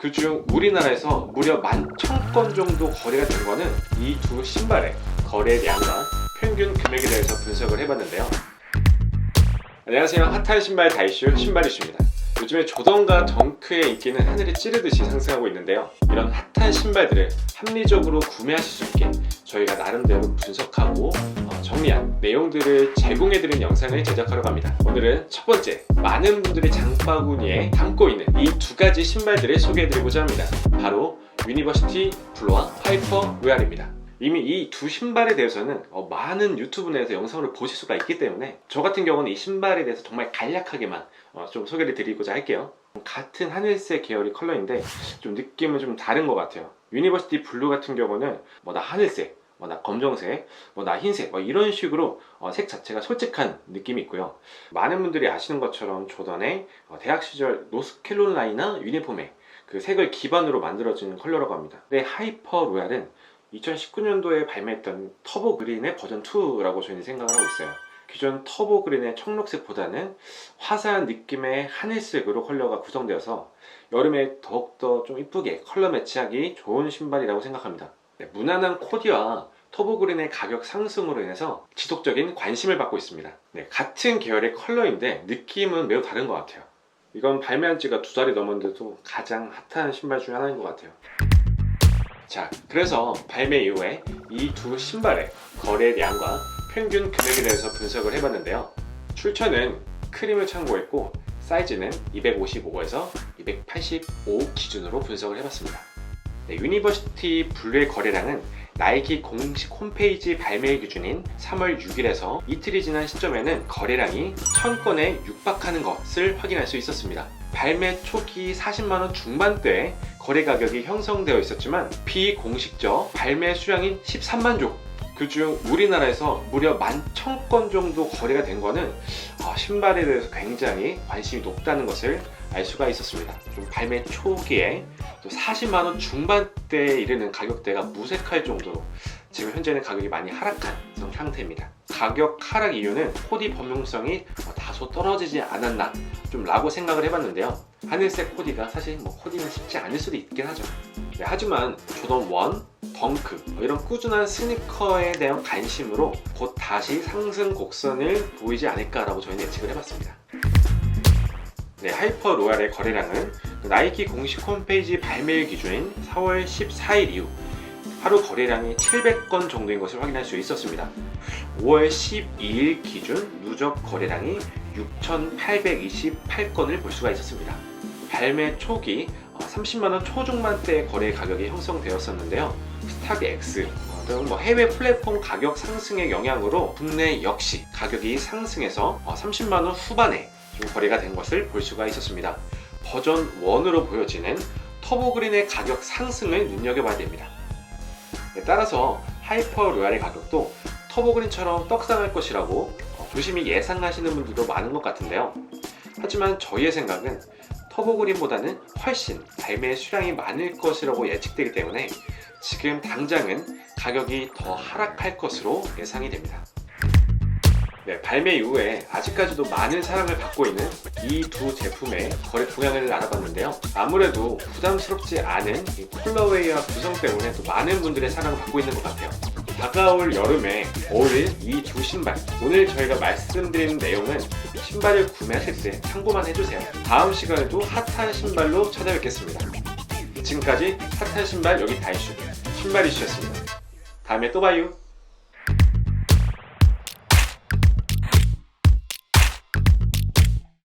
그중 우리나라에서 무려 11,000건 정도 거래가 된 거는 이 두 신발의 거래량과 평균 금액에 대해서 분석을 해봤는데요. 안녕하세요. 핫한 신발 다이쇼 신발 이슈입니다. 요즘에 조던과 덩크의 인기는 하늘을 찌르듯이 상승하고 있는데요. 이런 핫한 신발들을 합리적으로 구매하실 수 있게 저희가 나름대로 분석하고 어, 정리한 내용들을 제공해드린 영상을 제작하려고 합니다. 오늘은 첫 번째, 많은 분들이 장바구니에 담고 있는 이 두 가지 신발들을 소개해드리고자 합니다. 바로 유니버시티 블루와 하이퍼 로얄입니다. 이미 이 두 신발에 대해서는 어, 많은 유튜브 내에서 영상을 보실 수가 있기 때문에 저 같은 경우는 이 신발에 대해서 정말 간략하게만 어, 좀 소개를 드리고자 할게요. 같은 하늘색 계열의 컬러인데 좀 느낌은 좀 다른 것 같아요. 유니버시티 블루 같은 경우는 뭐 나 하늘색, 뭐 나 검정색, 뭐 나 흰색, 뭐 이런 식으로 어, 색 자체가 솔직한 느낌이 있고요. 많은 분들이 아시는 것처럼 조던의 어, 대학 시절 노스캐롤라이나 유니폼의 그 색을 기반으로 만들어진 컬러라고 합니다. 근데 하이퍼 로얄은 2019년도에 발매했던 터보 그린의 버전 2라고 저희는 생각을 하고 있어요. 기존 터보 그린의 청록색보다는 화사한 느낌의 하늘색으로 컬러가 구성되어서 여름에 더욱더 좀 이쁘게 컬러 매치하기 좋은 신발이라고 생각합니다. 네, 무난한 코디와 터보 그린의 가격 상승으로 인해서 지속적인 관심을 받고 있습니다. 네, 같은 계열의 컬러인데 느낌은 매우 다른 것 같아요. 이건 발매한 지가 두 달이 넘었는데도 가장 핫한 신발 중 하나인 것 같아요. 자, 그래서 발매 이후에 이 두 신발의 거래량과 평균 금액에 대해서 분석을 해봤는데요. 출처는 크림을 참고했고 사이즈는 255에서 285 기준으로 분석을 해봤습니다. 네, 유니버시티 블루의 거래량은 나이키 공식 홈페이지 발매 기준인 3월 6일에서 이틀이 지난 시점에는 거래량이 1000건에 육박하는 것을 확인할 수 있었습니다. 발매 초기 40만원 중반대에 거래 가격이 형성되어 있었지만 비공식적 발매 수량인 13만 종 그중 우리나라에서 무려 11,000건 정도 거래가 된 거는 아, 신발에 대해서 굉장히 관심이 높다는 것을 알 수가 있었습니다. 좀 발매 초기에 또 40만 원 중반대에 이르는 가격대가 무색할 정도로 지금 현재는 가격이 많이 하락한 상태입니다. 가격 하락 이유는 코디 범용성이 어, 다소 떨어지지 않았나 좀 라고 생각을 해봤는데요. 하늘색 코디가 사실 뭐 코디는 쉽지 않을 수도 있긴 하죠. 네, 하지만 조던 1, 덩크 뭐 이런 꾸준한 스니커에 대한 관심으로 곧 다시 상승 곡선을 보이지 않을까라고 저희는 예측을 해봤습니다. 네, 하이퍼 로얄의 거래량은 그 나이키 공식 홈페이지 발매 기준인 4월 14일 이후 하루 거래량이 700건 정도인 것을 확인할 수 있었습니다. 5월 12일 기준 누적 거래량이 6,828건을 볼 수가 있었습니다. 발매 초기 30만원 초중반대 거래 가격이 형성되었었는데요. 스탁 X 또는 뭐 해외 플랫폼 가격 상승의 영향으로 국내 역시 가격이 상승해서 30만원 후반에 좀 거래가 된 것을 볼 수가 있었습니다. 버전 1으로 보여지는 터보 그린의 가격 상승을 눈여겨봐야 됩니다. 네, 따라서 하이퍼 로얄의 가격도 터보 그린처럼 떡상할 것이라고 어, 조심히 예상하시는 분들도 많은 것 같은데요. 하지만 저희의 생각은 터보 그린보다는 훨씬 발매 수량이 많을 것이라고 예측되기 때문에 지금 당장은 가격이 더 하락할 것으로 예상이 됩니다. 네, 발매 이후에 아직까지도 많은 사랑을 받고 있는 이 두 제품의 거래 동향을 알아봤는데요. 아무래도 부담스럽지 않은 이 쿨러웨이와 구성 때문에 또 많은 분들의 사랑을 받고 있는 것 같아요. 다가올 여름에 어울릴 이 두 신발. 오늘 저희가 말씀드린 내용은 신발을 구매하실 때 참고만 해주세요. 다음 시간에도 핫한 신발로 찾아뵙겠습니다. 지금까지 핫한 신발 여기 다이슈 신발 이슈였습니다. 다음에 또 봐요.